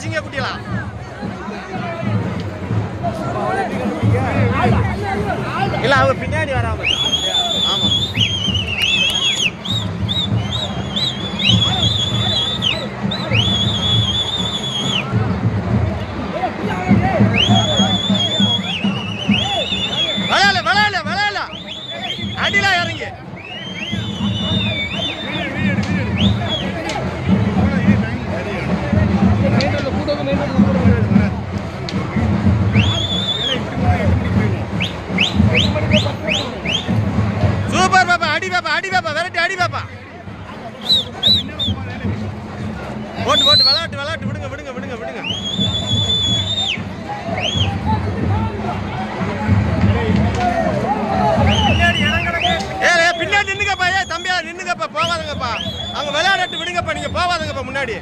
சிங்க குட்டிலாம் இல்ல அவ பின்னாடி வராம ஆமா. விளையாட விளையாட விளையாட. அடியில இறங்கி. சூப்பர் பாப்பா அடி பாப்பா அடி பாப்பா விரட்டி அடி பாப்பா. போட்டு போட்டு விளாட்டு விளாட்டு விடுங்க விடுங்க விடுங்க விடுங்க. பின்னாடி நின்னுங்கப்பா ஏ தம்பியா நின்னுங்கப்பா போவாதுங்கப்பா அவங்க விளையாடட்டு விடுங்கப்பா நீங்க போவாதுங்கப்பா முன்னாடி.